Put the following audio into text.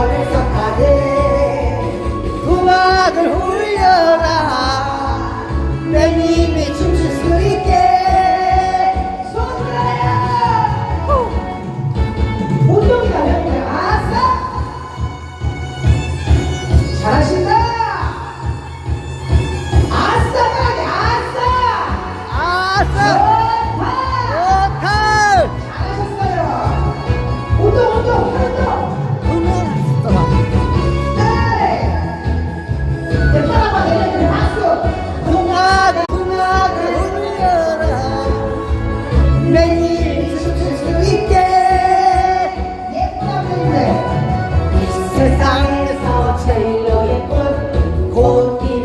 어리석하네. 음악을 울려라. 내 입이 춤출 수 있게. 손들어야 운동이다 형님. 아싸. 잘하신다. 아싸 가게 아싸. 아싸. Porque